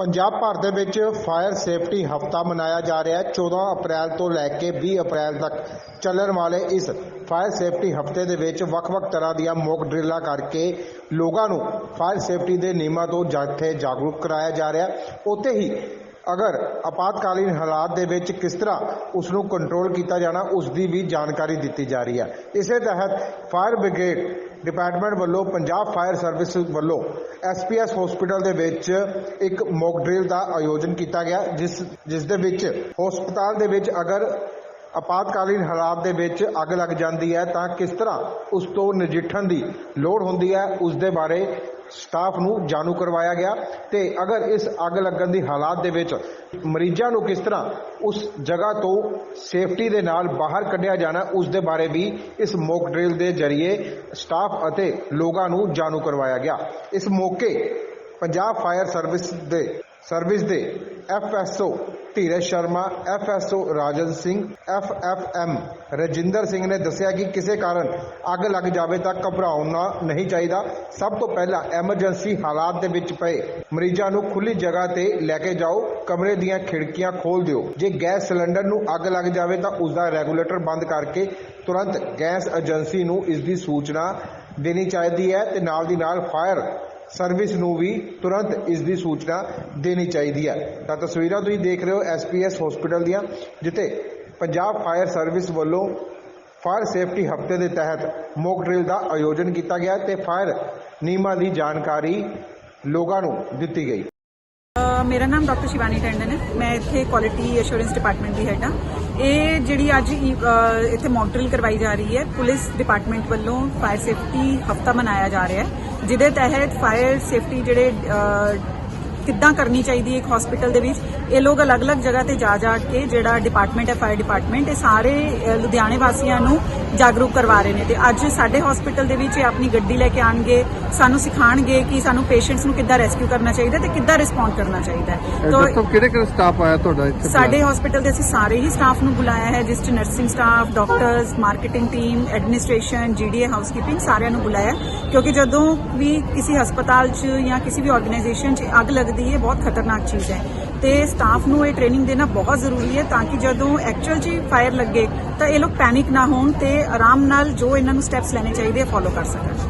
ਪੰਜਾਬ ਭਰ ਦੇ ਵਿੱਚ ਫਾਇਰ ਸੇਫਟੀ ਹਫਤਾ ਮਨਾਇਆ ਜਾ ਰਿਹਾ ਹੈ। 14 ਅਪ੍ਰੈਲ ਤੋਂ ਲੈ ਕੇ 20 ਅਪ੍ਰੈਲ ਤੱਕ ਚੱਲਣ ਵਾਲੇ ਇਸ ਫਾਇਰ ਸੇਫਟੀ ਹਫ਼ਤੇ ਦੇ ਵਿੱਚ ਵੱਖ-ਵੱਖ ਤਰ੍ਹਾਂ ਦੀਆਂ ਮੌਕ ਡਰਿੱਲਾਂ ਕਰਕੇ ਲੋਕਾਂ ਨੂੰ ਫਾਇਰ ਸੇਫਟੀ ਦੇ ਨਿਯਮਾਂ ਤੋਂ ਜਾਥੇ ਜਾਗਰੂਕ ਕਰਾਇਆ ਜਾ ਰਿਹਾ ਹੈ। ਉੱਥੇ ਹੀ ਅਗਰ ਆਪਾਤਕਾਲੀਨ ਹਾਲਾਤ ਦੇ ਵਿੱਚ ਕਿਸ ਤਰ੍ਹਾਂ ਉਸ ਨੂੰ ਕੰਟਰੋਲ ਕੀਤਾ ਜਾਣਾ ਉਸ ਦੀ ਵੀ ਜਾਣਕਾਰੀ ਦਿੱਤੀ ਜਾ ਰਹੀ ਹੈ। ਇਸੇ ਤਹਿਤ ਫਾਇਰ ਬ੍ਰਿਗੇਡ ਡਿਪਾਰਟਮੈਂਟ ਵੱਲੋਂ ਪੰਜਾਬ ਫਾਇਰ ਸਰਵਿਸ ਵੱਲੋਂ ਐਸਪੀਐਸ ਹਸਪੀਟਲ ਦੇ ਵਿੱਚ ਇੱਕ ਮੌਕ ਡਰਿਲ ਦਾ ਆਯੋਜਨ ਕੀਤਾ ਗਿਆ, ਜਿਸ ਜਿਸ ਦੇ ਵਿੱਚ ਹਸਪਤਾਲ ਦੇ ਵਿੱਚ ਅਗਰ ਆਪਾਤਕਾਲੀਨ ਹਾਲਾਤ ਦੇ ਵਿੱਚ ਅੱਗ ਲੱਗ ਜਾਂਦੀ ਹੈ ਤਾਂ ਕਿਸ ਤਰ੍ਹਾਂ ਉਸ ਤੋਂ ਨਜਿੱਠਣ ਦੀ ਲੋੜ ਹੁੰਦੀ ਹੈ, ਉਸ ਦੇ ਬਾਰੇ ਸਟਾਫ ਨੂੰ ਜਾਣੂ ਕਰਵਾਇਆ ਗਿਆ ਤੇ ਅਗਰ ਇਸ ਅੱਗ ਲੱਗਣ ਦੀ ਹਾਲਾਤ ਦੇ ਵਿੱਚ ਮਰੀਜ਼ਾਂ ਨੂੰ ਕਿਸ ਤਰ੍ਹਾਂ ਉਸ ਜਗ੍ਹਾ ਤੋਂ ਸੇਫਟੀ ਦੇ ਨਾਲ ਬਾਹਰ ਕੱਢਿਆ ਜਾਣਾ, ਉਸ ਦੇ ਬਾਰੇ ਵੀ ਇਸ ਮੌਕ ਡਰਿਲ ਦੇ ਜ਼ਰੀਏ ਸਟਾਫ ਅਤੇ ਲੋਕਾਂ ਨੂੰ ਜਾਣੂ ਕਰਵਾਇਆ ਗਿਆ। ਇਸ ਮੌਕੇ ਪੰਜਾਬ ਫਾਇਰ ਸਰਵਿਸ ਦੇ ਸਰਵਿਸ ਦੇ ਐਫਐਸਓ ਧੀਰਜ ਸ਼ਰਮਾ, ਐਫਐਸਓ ਰਾਜਨ ਸਿੰਘ, ਐਫਐਫਐਮ ਰਜਿੰਦਰ ਸਿੰਘ ਨੇ ਦੱਸਿਆ ਕਿ ਕਿਸੇ ਕਾਰਨ ਅੱਗ ਲੱਗ ਜਾਵੇ ਤਾਂ ਘਬਰਾਉਣਾ ਨਹੀਂ ਚਾਹੀਦਾ। ਸਭ ਤੋਂ ਪਹਿਲਾਂ ਐਮਰਜੈਂਸੀ ਹਾਲਾਤ ਦੇ ਵਿੱਚ ਪਏ। ਮਰੀਜ਼ਾਂ ਨੂੰ ਖੁੱਲੀ ਜਗ੍ਹਾ ਤੇ ਲੈ ਕੇ ਜਾਓ। ਕਮਰੇ ਦੀਆਂ ਖਿੜਕੀਆਂ ਖੋਲ ਦਿਓ। ਜੇ ਗੈਸ ਸਿਲੰਡਰ ਨੂੰ ਅੱਗ ਲੱਗ ਜਾਵੇ ਤਾਂ ਉਸ ਦਾ ਰੈਗੂਲੇਟਰ ਬੰਦ ਕਰਕੇ ਤੁਰੰਤ ਗੈਸ ਏਜੰਸੀ ਨੂੰ ਇਸ ਦੀ ਸੂਚਨਾ ਦੇਣੀ ਚਾਹੀਦੀ ਹੈ ਤੇ ਨਾਲ ਦੀ ਨਾਲ ਫਾਇਰ ਸਰਵਿਸ ਨੂੰ ਵੀ ਤੁਰੰਤ ਇਸ ਦੀ ਸੂਚਨਾ ਦੇਣੀ ਚਾਹੀਦੀ ਹੈ। ਤਾਂ ਤਸਵੀਰਾਂ ਤੁਸੀਂ ਦੇਖ ਰਹੇ ਹੋ ਐਸਪੀਐਸ ਹਸਪੀਟਲ ਦੀਆਂ ਜਿੱਥੇ ਪੰਜਾਬ ਫਾਇਰ ਸਰਵਿਸ ਵੱਲੋਂ ਫਾਇਰ ਸੇਫਟੀ ਹਫ਼ਤੇ ਦੇ ਤਹਿਤ ਮੌਕ ਡਰਿਲ ਦਾ ਆਯੋਜਨ ਕੀਤਾ ਗਿਆ ਤੇ ਫਾਇਰ ਨਿਯਮਾਂ ਦੀ ਜਾਣਕਾਰੀ ਲੋਕਾਂ ਨੂੰ ਦਿੱਤੀ ਗਈ। ਮੇਰਾ ਨਾਮ ਡਾਕਟਰ ਸ਼ਿਵਾਨੀ ਟੰਡਨ ਹੈ। ਮੈਂ ਇੱਥੇ ਕੁਆਲਿਟੀ ਅਸ਼ੋਰੈਂਸ ਡਿਪਾਰਟਮੈਂਟ ਦੀ ਹੈਡ ਹਾਂ। ਇਹ ਜਿਹੜੀ ਅੱਜ ਈ- ਅ, ਇੱਥੇ ਮੌਕ ਡਰਿਲ ਕਰਵਾਈ ਜਾ ਰਹੀ ਹੈ ਪੁਲਿਸ ਡਿਪਾਰਟਮੈਂਟ ਵੱਲੋਂ ਫਾਇਰ ਸੇਫਟੀ ਹਫਤਾ ਮਨਾਇਆ ਜਾ ਰਿਹਾ ਹੈ। ਜਿਹਦੇ ਤਹਿਤ ਫਾਇਰ ਸੇਫਟੀ ਜਿਹੜੇ ਕਿੱਦਾਂ ਕਰਨੀ ਚਾਹੀਦੀ ਹੈ ਇੱਕ ਹਸਪੀਟਲ ਦੇ ਵਿੱਚ? ਇਹ ਲੋਕ ਅਲੱਗ-ਅਲੱਗ ਜਗ੍ਹਾ ਤੇ ਜਾ ਜਾ ਕੇ ਜਿਹੜਾ ਡਿਪਾਰਟਮੈਂਟ ਹੈ ਫਾਇਰ ਡਿਪਾਰਟਮੈਂਟ ਇਹ ਸਾਰੇ ਲੁਧਿਆਣੇ ਵਾਸੀਆਂ ਨੂੰ ਜਾਗਰੂਕ ਕਰਵਾ ਰਹੇ ਨੇ। ਤੇ ਅੱਜ ਸਾਡੇ ਹਸਪੀਟਲ ਦੇ ਵਿੱਚ ਇਹ ਆਪਣੀ ਗੱਡੀ ਲੈ ਕੇ ਆਣਗੇ ਸਾਨੂੰ ਸਿਖਾਣਗੇ ਕਿ ਸਾਨੂੰ ਪੇਸ਼ੈਂਟਸ ਨੂੰ ਕਿੱਦਾਂ ਰੈਸਕਿਊ ਕਰਨਾ ਚਾਹੀਦਾ ਤੇ ਕਿੱਦਾਂ ਰਿਸਪੌਂਡ ਕਰਨਾ ਚਾਹੀਦਾ ਹੈ। ਸਾਹਿਬ ਕਿਹੜੇ ਕਿਹੜੇ ਸਟਾਫ ਆਇਆ ਤੁਹਾਡਾ ਇੱਥੇ ਸਾਡੇ ਹਸਪੀਟਲ ਦੇ ਅਸੀਂ ਸਾਰੇ ਹੀ ਸਟਾਫ ਨੂੰ ਬੁਲਾਇਆ ਹੈ ਜਿਸ ਚ nursing staff doctors marketing team administration GDA housekeeping ਸਾਰਿਆਂ ਨੂੰ ਬੁਲਾਇਆ। ਕਿਉਂਕਿ ਜਦੋਂ ਵੀ ਕਿਸੇ ਹਸਪਤਾਲ 'ਚ ਜਾਂ ਕਿਸੇ ਵੀ ਆਰਗੇਨਾਈਜੇਸ਼ਨ 'ਚ ਅੱਗ ਲੱਗਦੀ ਇਹ ਬਹੁਤ ਖਤਰਨਾਕ ਚੀਜ਼ ਹੈ। ਤੇ ਸਟਾਫ ਨੂੰ ਇਹ ਟ੍ਰੇਨਿੰਗ ਦੇਣਾ ਬਹੁਤ ਜ਼ਰੂਰੀ ਹੈ ਤਾਂ ਕਿ ਜਦੋਂ ਐਕਚੁਅਲ ਜੀ ਫਾਇਰ ਲੱਗੇ ਤਾਂ ਇਹ ਲੋਕ ਪੈਨਿਕ ਨਾ ਹੋਣ ਤੇ ਆਰਾਮ ਨਾਲ ਜੋ ਇਹਨਾਂ ਨੂੰ ਸਟੈਪਸ ਲੈਣੇ ਚਾਹੀਦੇ ਆ ਫੋਲੋ ਕਰ ਸਕਣ।